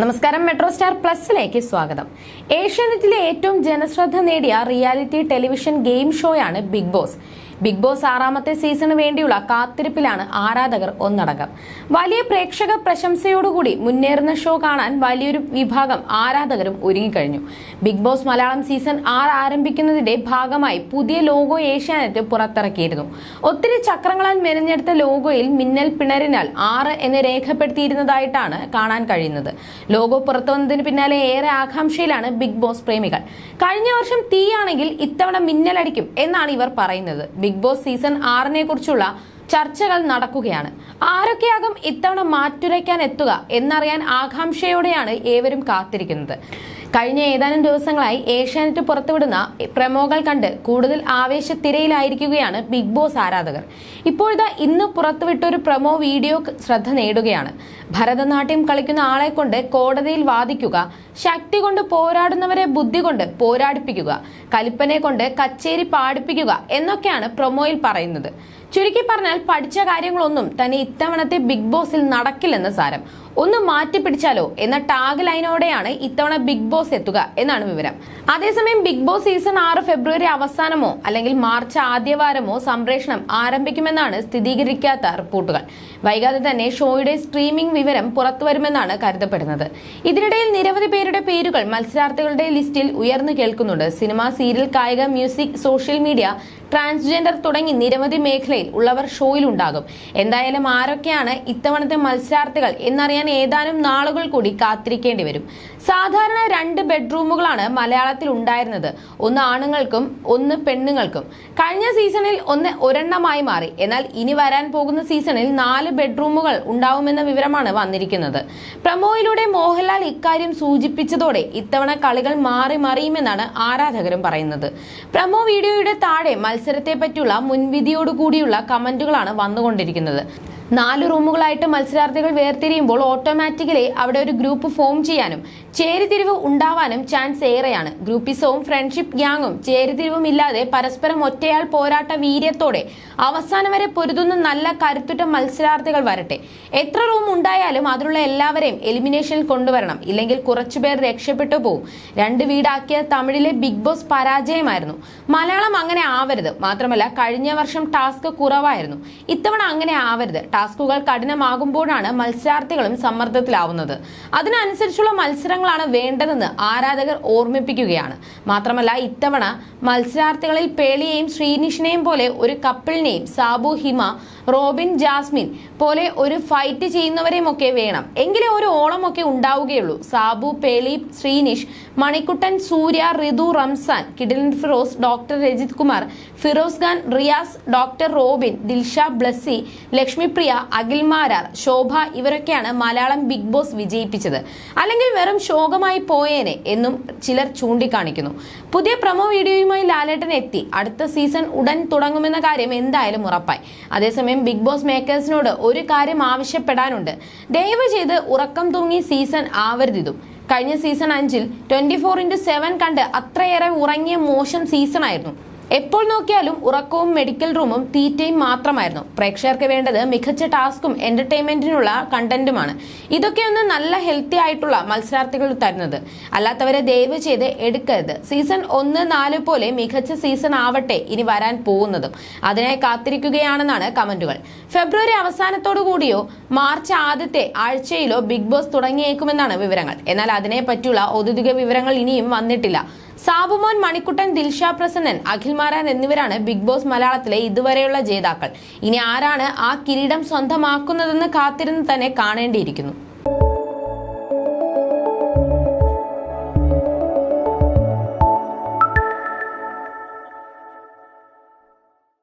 നമസ്കാരം metro star പ്ലസിലേക്ക് സ്വാഗതം. ഏഷ്യാനെറ്റിലെ ഏറ്റവും ജനശ്രദ്ധ നേടിയ റിയാലിറ്റി ടെലിവിഷൻ ഗെയിം ഷോയാണ് ബിഗ് ബോസ്. ബിഗ് ബോസ് ആറാമത്തെ സീസണ് വേണ്ടിയുള്ള കാത്തിരിപ്പിലാണ് ആരാധകർ ഒന്നടങ്കം. വലിയ പ്രേക്ഷക പ്രശംസയോടുകൂടി മുന്നേറുന്ന ഷോ കാണാൻ വലിയൊരു വിഭാഗം ആരാധകരും ഒരുങ്ങിക്കഴിഞ്ഞു. ബിഗ് ബോസ് മലയാളം സീസൺ ആറ് ആരംഭിക്കുന്നതിന്റെ ഭാഗമായി പുതിയ ലോഗോ ഏഷ്യാനെറ്റ് പുറത്തിറക്കിയിരുന്നു. ഒത്തിരി ചക്രങ്ങളാൽ മെനഞ്ഞെടുത്ത ലോഗോയിൽ മിന്നൽ പിണരിനാൽ ആറ് എന്ന് രേഖപ്പെടുത്തിയിരുന്നതായിട്ടാണ് കാണാൻ കഴിയുന്നത്. ലോഗോ പുറത്തു വന്നതിന് പിന്നാലെ ഏറെ ആകാംക്ഷയിലാണ് ബിഗ് ബോസ് പ്രേമികൾ. കഴിഞ്ഞ വർഷം തീയാണെങ്കിൽ ഇത്തവണ മിന്നലടിക്കും എന്നാണ് ഇവർ പറയുന്നത്. ബിഗ് ബോസ് സീസൺ ആറിനെ കുറിച്ചുള്ള ചർച്ചകൾ നടക്കുകയാണ്. ആരൊക്കെയാകും ഇത്തവണ മാറ്റുരയ്ക്കാൻ എത്തുക എന്നറിയാൻ ആകാംക്ഷയോടെയാണ് ഏവരും കാത്തിരിക്കുന്നത്. കഴിഞ്ഞ ഏതാനും ദിവസങ്ങളായി ഏഷ്യാനെറ്റ് പുറത്തുവിടുന്ന പ്രമോകൾ കണ്ട് കൂടുതൽ ആവേശത്തിരയിലായിരിക്കുകയാണ് ബിഗ് ബോസ് ആരാധകർ. ഇപ്പോഴത്തെ ഇന്ന് പുറത്തുവിട്ടൊരു പ്രമോ വീഡിയോ ശ്രദ്ധ നേടുകയാണ്. ഭരതനാട്യം കളിക്കുന്ന ആളെ കൊണ്ട് കോടതിയിൽ വാദിക്കുക ശക്തി കൊണ്ട് പോരാടുന്നവരെ ബുദ്ധി കൊണ്ട് പോരാടിപ്പിക്കുക കലിപ്പനെ കൊണ്ട് കച്ചേരി പാടിപ്പിക്കുക എന്നൊക്കെയാണ് പ്രൊമോയിൽ പറയുന്നത്. ചുരുക്കി പറഞ്ഞാൽ പഠിച്ച കാര്യങ്ങളൊന്നും തന്നെ ഇത്തവണത്തെ ബിഗ് ബോസിൽ നടക്കില്ലെന്ന് സാരം. ഒന്ന് മാറ്റി പിടിച്ചാലോ എന്ന ടാഗ് ലൈനോടെയാണ് ഇത്തവണ ബിഗ് ബോസ് എത്തുക എന്നാണ് വിവരം. അതേസമയം ബിഗ് ബോസ് സീസൺ ആറ് ഫെബ്രുവരി അവസാനമോ അല്ലെങ്കിൽ മാർച്ച് ആദ്യവാരമോ സംപ്രേഷണം ആരംഭിക്കുമെന്നാണ് സ്ഥിരീകരിക്കാത്ത റിപ്പോർട്ടുകൾ. വൈകാതെ തന്നെ ഷോയുടെ സ്ട്രീമിംഗ് വിവരം പുറത്തുവരുമെന്നാണ് കരുതപ്പെടുന്നത്. ഇതിനിടയിൽ നിരവധി പേരുടെ പേരുകൾ മത്സരാർത്ഥികളുടെ ലിസ്റ്റിൽ ഉയർന്നു കേൾക്കുന്നുണ്ട്. സിനിമ സീരിയൽ കായിക മ്യൂസിക് സോഷ്യൽ മീഡിയ ട്രാൻസ്ജെൻഡർ തുടങ്ങി നിരവധി മേഖലയിൽ ഉള്ളവർ ഷോയിൽ ഉണ്ടാകും എന്തായാലും ആരൊക്കെയാണ് ഇത്തവണത്തെ മത്സരാർത്ഥികൾ എന്നറിയാൻ ഏതാനും നാളുകൾ കൂടി കാത്തിരിക്കേണ്ടി വരും. സാധാരണ രണ്ട് ബെഡ്റൂമുകളാണ് മലയാളത്തിൽ ഉണ്ടായിരുന്നത്. ഒന്ന് ആണുങ്ങൾക്കും ഒന്ന് പെണ്ണുങ്ങൾക്കും. കഴിഞ്ഞ സീസണിൽ ഒന്ന് ഒരെണ്ണമായി മാറി. എന്നാൽ ഇനി വരാൻ പോകുന്ന സീസണിൽ നാല് ബെഡ്റൂമുകൾ ഉണ്ടാവുമെന്ന വിവരമാണ് വന്നിരിക്കുന്നത്. പ്രമോയിലൂടെ മോഹൻലാൽ ഇക്കാര്യം സൂചിപ്പിച്ചതോടെ ഇത്തവണ കളികൾ മാറി മറിയുമെന്നാണ് ആരാധകരും പറയുന്നത്. പ്രമോ വീഡിയോയുടെ താഴെ മത്സരത്തെ പറ്റിയുള്ള മുൻവിധിയോടുകൂടിയുള്ള കമന്റുകളാണ് വന്നുകൊണ്ടിരിക്കുന്നത്. നാല് റൂമുകളായിട്ട് മത്സരാർത്ഥികൾ വേർതിരിയുമ്പോൾ ഓട്ടോമാറ്റിക്കലി അവിടെ ഒരു ഗ്രൂപ്പ് ഫോം ചെയ്യാനും ചേരിതിരിവ് ഉണ്ടാവാനും ചാൻസ് ഏറെയാണ്. ഗ്രൂപ്പിസവും ഫ്രണ്ട്ഷിപ്പ് ഗ്യാങ്ങും ചേരിതിരിവും ഇല്ലാതെ പരസ്പരം ഒറ്റയാൾ പോരാട്ട വീര്യത്തോടെ അവസാനം വരെ പൊരുതുന്ന നല്ല കരുത്തുറ്റ മത്സരാർത്ഥികൾ വരട്ടെ. എത്ര റൂം ഉണ്ടായാലും അതിലുള്ള എല്ലാവരെയും എലിമിനേഷനിൽ കൊണ്ടുവരണം. ഇല്ലെങ്കിൽ കുറച്ചുപേർ രക്ഷപ്പെട്ടു പോകും രണ്ട് വീടാക്കിയ തമിഴിലെ ബിഗ് ബോസ് പരാജയമായിരുന്നു. മലയാളം അങ്ങനെ ആവരുത്. മാത്രമല്ല കഴിഞ്ഞ വർഷം ടാസ്ക് കുറവായിരുന്നു. ഇത്തവണ അങ്ങനെ ആവരുത്. ടാസ്കുകൾ കഠിനമാകുമ്പോഴാണ് മത്സരാർത്ഥികളും സമ്മർദ്ദത്തിലാവുന്നത്. അതിനനുസരിച്ചുള്ള മത്സരങ്ങളാണ് വേണ്ടതെന്ന് ആരാധകർ ഓർമ്മിപ്പിക്കുകയാണ്. മാത്രമല്ല ഇത്തവണ മത്സരാർത്ഥികളിൽ പേളിയെയും ശ്രീനിഷിനെയും പോലെ ഒരു കപ്പിളിനെയും സാബു ഹിമ റോബിൻ ജാസ്മിൻ പോലെ ഒരു ഫൈറ്റ് ചെയ്യുന്നവരെയും ഒക്കെ വേണം. എങ്കിലേ ഒരു ഓളമൊക്കെ ഉണ്ടാവുകയുള്ളൂ. Sabu Pearle Srinish Manikuttan Surya Rithu Ramzan Kidilan Firoz doctor Rajith Kumar Firoz Khan Riyas doctor Robin Dilsha Blessy Lakshmipriya Akhil Marar Shobha ഇവരൊക്കെയാണ് മലയാളം ബിഗ് ബോസ് വിജയിപ്പിച്ചത്. അല്ലെങ്കിൽ വെറും ശോകമായി പോയേനെ എന്നും ചിലർ ചൂണ്ടിക്കാണിക്കുന്നു. പുതിയ പ്രമോ വീഡിയോയുമായി ലാലേട്ടൻ എത്തി. അടുത്ത സീസൺ ഉടൻ തുടങ്ങുമെന്ന കാര്യം എന്തായാലും ഉറപ്പായി. അതേസമയം ബിഗ് ബോസ് മേക്കേഴ്സിനോട് ഒരു കാര്യം ആവശ്യപ്പെടാനുണ്ട്. ദയവ് ചെയ്ത് ഉറക്കം തൂങ്ങി സീസൺ ആവരുതിതും കഴിഞ്ഞ സീസൺ അഞ്ചിൽ ട്വന്റി ഫോർ ഇന്റു സെവൻ കണ്ട് അത്രയേറെ ഉറങ്ങിയ മോശം സീസൺ ആയിരുന്നു എപ്പോൾ നോക്കിയാലും ഉറക്കവും മെഡിക്കൽ റൂമും തീറ്റയും മാത്രമായിരുന്നു. പ്രേക്ഷകർക്ക് വേണ്ടത് മികച്ച ടാസ്കും എന്റർടൈൻമെന്റിനുള്ള കണ്ടന്റുമാണ് ഇതൊക്കെയൊന്ന് നല്ല ഹെൽത്തി ആയിട്ടുള്ള മത്സരാർത്ഥികൾ തരുന്നത്. അല്ലാത്തവരെ ദയവ് ചെയ്ത് എടുക്കരുത്. സീസൺ ഒന്ന് നാല് പോലെ മികച്ച സീസൺ ആവട്ടെ ഇനി വരാൻ പോകുന്നതും. അതിനായി കാത്തിരിക്കുകയാണെന്നാണ് കമന്റുകൾ. ഫെബ്രുവരി അവസാനത്തോടു കൂടിയോ മാർച്ച് ആദ്യത്തെ ആഴ്ചയിലോ ബിഗ് ബോസ് തുടങ്ങിയേക്കുമെന്നാണ് വിവരങ്ങൾ. എന്നാൽ അതിനെ പറ്റിയുള്ള ഔദ്യോഗിക വിവരങ്ങൾ ഇനിയും വന്നിട്ടില്ല. സാബുമോൻ മണിക്കുട്ടൻ ദിൽഷ പ്രസന്നൻ അഖിൽ മാരാൻ എന്നിവരാണ് ബിഗ് ബോസ് മലയാളത്തിലെ ഇതുവരെയുള്ള ജേതാക്കൾ. ഇനി ആരാണ് ആ കിരീടം സ്വന്തമാക്കുന്നതെന്ന് കാത്തിരുന്ന് തന്നെ കാണേണ്ടിയിരിക്കുന്നു.